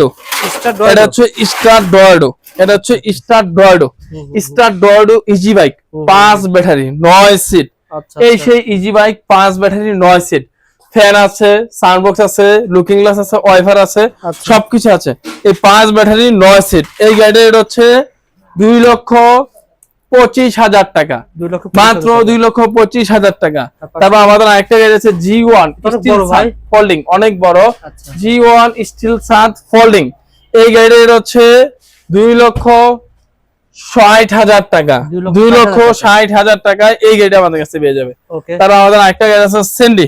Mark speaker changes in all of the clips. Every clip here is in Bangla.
Speaker 1: ডোয়ার্ডো। এটা হচ্ছে স্টার ডোয়ার্ডো। এটা হচ্ছে স্টার ডোয়ার্ডো। স্টার ডোয়ার্ডো ইজি বাইক পাঁচ ব্যাটারি নয় সিট এই। সেই ইজি বাইক পাঁচ ব্যাটারি নয় সিট ফ্যান আছে সাউন্ডবক্স আছে লুকিং গ্লাস আছে ওয়াইফার আছে
Speaker 2: আচ্ছা।
Speaker 1: সবকিছু আছে। এই পাঁচ ব্যাটারি নয় সিট এই গাড়ির রেট হচ্ছে দুই লক্ষ পঁচিশ হাজার টাকা। মাত্র দুই লক্ষ পঁচিশ হাজার টাকা।
Speaker 2: তারপর-
Speaker 1: আমাদের আরেকটা গাড়ি আছে জি ওয়ান ফোল্ডিং অনেক বড়। জি ওয়ান স্টিল সাত ফোল্ডিং এই গাড়ির হচ্ছে দুই লক্ষ ষাট হাজার টাকা।
Speaker 2: দুই লক্ষ ষাট হাজার টাকা।
Speaker 1: টাকায় এই গাড়িটা আমাদের কাছে পেয়ে যাবে। তারপর আমাদের আরেকটা গাড়ি আছে সেন্ডি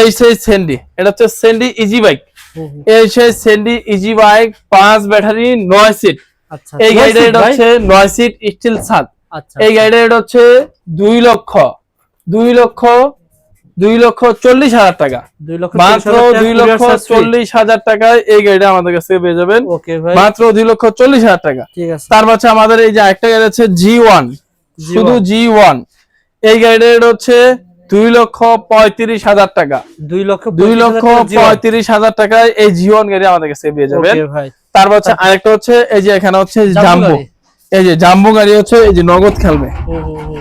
Speaker 1: এই সেই সেন্ডি এটা হচ্ছে সেন্ডি ইজি বাইক এই সেই সেন্ডি ইজি বাইক পাঁচ ব্যাটারি নয় সিট
Speaker 2: আচ্ছা।
Speaker 1: এই গাড়িটা? হচ্ছে নয় সিট স্টিল সাত এই গাড়িটা এটা হচ্ছে দুই লক্ষ দুই লক্ষ দুই লক্ষ চল্লিশ হাজার টাকা। মাত্র দুই লক্ষ চল্লিশ হাজার টাকায় এই গাড়িটা আমাদের কাছে পেয়ে যাবেন। মাত্র দুই লক্ষ চল্লিশ হাজার টাকা। তার পাশে আমাদের এই যে একটা গাড়ি আছে জি ওয়ান শুধু জি ওয়ান এই গাড়িটা এটা হচ্ছে দুই লক্ষ পঁয়ত্রিশ হাজার টাকা।
Speaker 2: দুই লক্ষ
Speaker 1: দুই লক্ষ পঁয়ত্রিশ হাজার টাকায় এই জি ওয়ান গাড়ি আমাদের কাছে পেয়ে যাবেন। তারপর হচ্ছে আরেকটা হচ্ছে এই যে এখানে হচ্ছে
Speaker 2: জাম্বো।
Speaker 1: এই যে জাম্বো গাড়ি হচ্ছে এই যে নগদ খেলবে।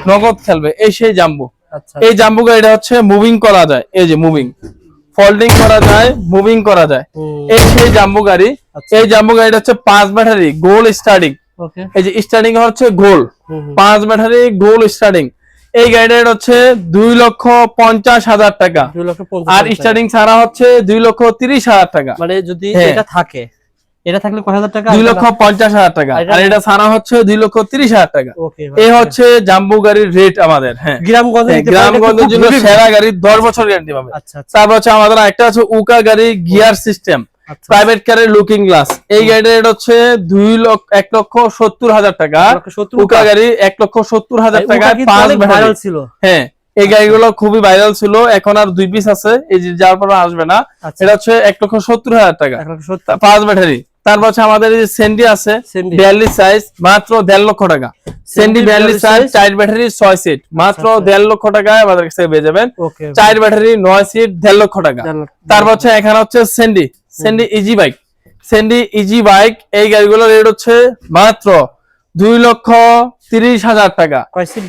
Speaker 1: নগদ খেলবে এই সেই জাম্বো।
Speaker 2: আচ্ছা।
Speaker 1: এই জাম্বো গাড়িটা হচ্ছে মুভিং করা যায় এই যে মুভিং ফোল্ডিং করা যায় মুভিং করা যায়। এই সেই জাম্বো গাড়ি
Speaker 2: আচ্ছা।
Speaker 1: এই জাম্বো গাড়িটা হচ্ছে পাঁচ ব্যাটারি গোল স্টার্টিং এই যে স্টার্টিং হচ্ছে গোল। পাঁচ ব্যাটারি গোল স্টার্টিং এই গাড়িটার হচ্ছে দুই লক্ষ পঞ্চাশ হাজার টাকা। আর স্টার্টিং ছাড়া হচ্ছে দুই লক্ষ তিরিশ হাজার টাকা।
Speaker 2: মানে যদি
Speaker 1: হ্যাঁ।
Speaker 2: এটা থাকে এটা থাকলে কয় হাজার টাকা?
Speaker 1: দুই লক্ষ পঞ্চাশ হাজার টাকা।
Speaker 2: আর এটা-
Speaker 1: ছাড়া হচ্ছে দুই লক্ষ তিরিশ হাজার টাকা। এই হচ্ছে জাম্বু গাড়ির রেট আমাদের হ্যাঁ।
Speaker 2: গ্রামগঞ্জে
Speaker 1: হ্যাঁ, গ্রামগঞ্জের জন্য সেরা গাড়ি দশ বছর গ্যারান্টি পাবে
Speaker 2: আচ্ছা আচ্ছা।
Speaker 1: তারপর হচ্ছে আমাদের একটা আছে উকা গাড়ি গিয়ার সিস্টেম
Speaker 2: আচ্ছা।
Speaker 1: প্রাইভেট কারের লুকিং গ্লাস এই গাড়ির রেট হচ্ছে দুই লক্ষ এক লক্ষ সত্তর হাজার টাকা। উকা গাড়ি এক লক্ষ সত্তর হাজার টাকা পাঁচ
Speaker 2: ভাইরাল ছিল।
Speaker 1: হ্যাঁ এই গাড়িগুলো খুবই ভাইরাল ছিল। এখন আর দুই পিস আছে এই যে যার পর আসবে না।
Speaker 2: আচ্ছা।
Speaker 1: এটা হচ্ছে এক লক্ষ সত্তর হাজার টাকা। পাঁচ ব্যাটারি তারপর হচ্ছে আমাদের যে সেন্ডি আছে বিয়াল্লিশ সাইজ মাত্র দেড় লক্ষ টাকা। সেন্ডি বিয়াল্লিশ সাইজ চার ব্যাটারি ছয় সিট মাত্র
Speaker 2: আচ্ছা।
Speaker 1: দেড় লক্ষ টাকায় আমাদের কাছে পেয়ে যাবেন। চার ব্যাটারি নয় সিট দেড় লক্ষ টাকা। তারপর হচ্ছে এখানে হচ্ছে সেন্ডি সেন্ডি ইজি বাইক সেন্ডি ইজি বাইক এই গাড়িগুলোর রেট হচ্ছে মাত্র দুই লক্ষ তিরিশ হাজার টাকা।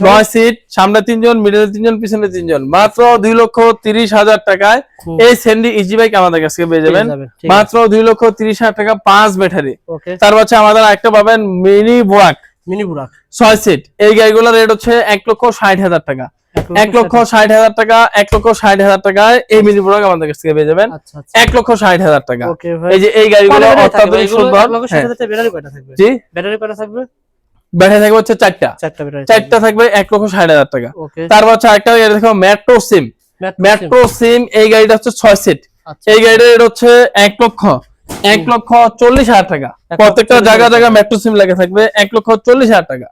Speaker 1: নয় সিট সামনে তিনজন মিডলে তিনজন পিছনে তিনজন। মাত্র দুই লক্ষ তিরিশ হাজার টাকায় এই সেন্ডি ইজি বাইক আমাদের কাছে পেয়ে যাবেন। মাত্র দুই লক্ষ তিরিশ হাজার টাকা পাঁচ ব্যাটারি তারপর হচ্ছে আমাদের একটা পাবেন মিনি বোয়াক
Speaker 2: মিনি বুড়া
Speaker 1: ছয় সিট এই গাড়িগুলোর রেট হচ্ছে এক লক্ষ ষাট হাজার টাকা। এক লক্ষ ষাট হাজার। টাকা এক লক্ষ ষাট হাজার টাকায় এই মিনি বোয়াক আমাদের কাছ থেকে পেয়ে যাবেন।
Speaker 2: আচ্ছা আচ্ছা।
Speaker 1: এক লক্ষ ষাট হাজার টাকা। এই যে এই গাড়িগুলো? অত্যাধুনিক সুন্দর। জি?
Speaker 2: ব্যাটারি কয়টা থাকবে?
Speaker 1: ব্যাটারি থাকবে হচ্ছে চারটা।
Speaker 2: চারটা
Speaker 1: থাকবে এক লক্ষ ষাট হাজার টাকা। তারপর হচ্ছে একটা গাড়ি দেখো মেট্রো সিম মেট্রো সিম এই গাড়িটা হচ্ছে ছয় সিট
Speaker 2: আচ্ছা।
Speaker 1: এই গাড়িটা এটা হচ্ছে এক লক্ষ এক লক্ষ চল্লিশ হাজার টাকা। প্রত্যেকটা জায়গা জায়গা মেট্রো সিম লেগে থাকবে এক লক্ষ চল্লিশ হাজার টাকা।